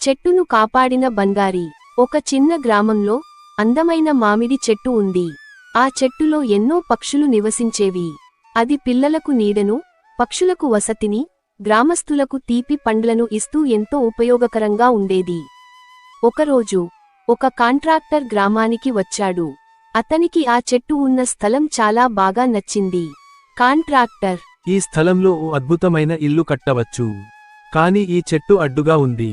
చెట్టును కాపాడిన బంగారి. ఒక చిన్న గ్రామంలో అందమైన మామిడి చెట్టు ఉంది. ఆ చెట్టులో ఎన్నో పక్షులు నివసించేవి. అది పిల్లలకు నీడను పక్షులకు వసతిని గ్రామస్తులకు తీపి పండ్లను ఇస్తూ ఎంతో ఉపయోగకరంగా ఉండేది. ఒకరోజు ఒక కాంట్రాక్టర్ గ్రామానికి వచ్చాడు. అతనికి ఆ చెట్టు ఉన్న స్థలం చాలా బాగా నచ్చింది. కాంట్రాక్టర్ ఈ స్థలంలో ఓ అద్భుతమైన ఇల్లు కట్టవచ్చు. కాని ఈ చెట్టు అడ్డుగా ఉంది.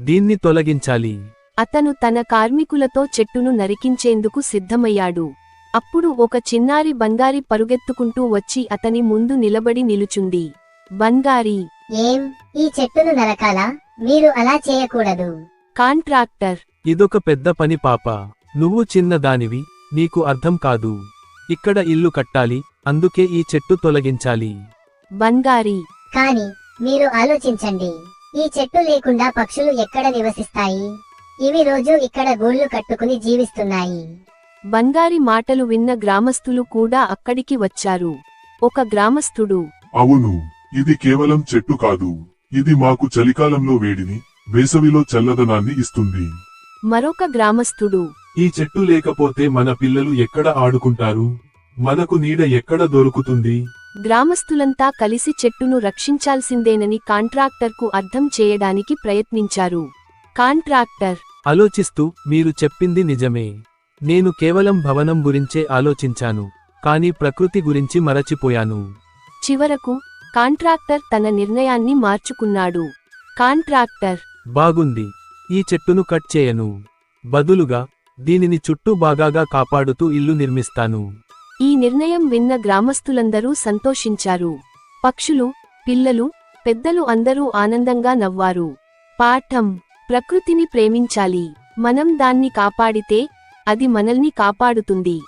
దీన్ని తొలగించాలి. అతను తన కార్మికులతో చెట్టును నరికించేందుకు సిద్ధమయ్యాడు. అప్పుడు ఒక చిన్నారి బంగారి పరుగెత్తుకుంటూ వచ్చి అతని ముందు నిలబడి నిలుచుంది. బంగారి. ఏం? ఈ చెట్టును నరకాలా? మీరు అలా చేయకూడదు. కాంట్రాక్టర్. ఇదొక పెద్ద పని పాప. నువ్వు చిన్నదానివి నీకు అర్థం కాదు. ఇక్కడ ఇల్లు కట్టాలి అందుకే ఈ చెట్టు తొలగించాలి. బంగారి. కాని మీరు ఆలోచించండి. ఈ చెట్టు లేకుండా పక్షులు ఎక్కడ నివసిస్తాయి? ఇవి రోజు ఇక్కడ గూళ్ళు కట్టుకుని జీవిస్తున్నాయి. బంగారి మాటలు విన్న గ్రామస్తులు కూడా అక్కడికి వచ్చారు. ఒక గ్రామస్థుడు అవును ఇది కేవలం చెట్టు కాదు. ఇది మాకు చలికాలంలో వేడిని వేసవిలో చల్లదనాన్ని ఇస్తుంది. మరొక గ్రామస్థుడు ఈ చెట్టు లేకపోతే మన పిల్లలు ఎక్కడ ఆడుకుంటారు? మనకు నీడ ఎక్కడ దొరుకుతుంది? గ్రామస్తులంతా కలిసి చెట్టును రక్షించాల్సిందేనని కాంట్రాక్టర్కు అర్థం చేయడానికి ప్రయత్నించారు. కాంట్రాక్టర్ ఆలోచిస్తూ మీరు చెప్పింది నిజమే. నేను కేవలం భవనం గురించే ఆలోచించాను కాని ప్రకృతి గురించి మరచిపోయాను. చివరకు కాంట్రాక్టర్ తన నిర్ణయాన్ని మార్చుకున్నాడు. కాంట్రాక్టర్ బాగుంది. ఈ చెట్టును కట్ చేయను. బదులుగా దీనిని చుట్టూ బాగాగా కాపాడుతూ ఇల్లు నిర్మిస్తాను. ఈ నిర్ణయం విన్న గ్రామస్తులందరూ సంతోషించారు. పక్షులు పిల్లలు పెద్దలు అందరూ ఆనందంగా నవ్వారు. పాఠం ప్రకృతిని ప్రేమించాలి. మనం దాన్ని కాపాడితే అది మనల్ని కాపాడుతుంది.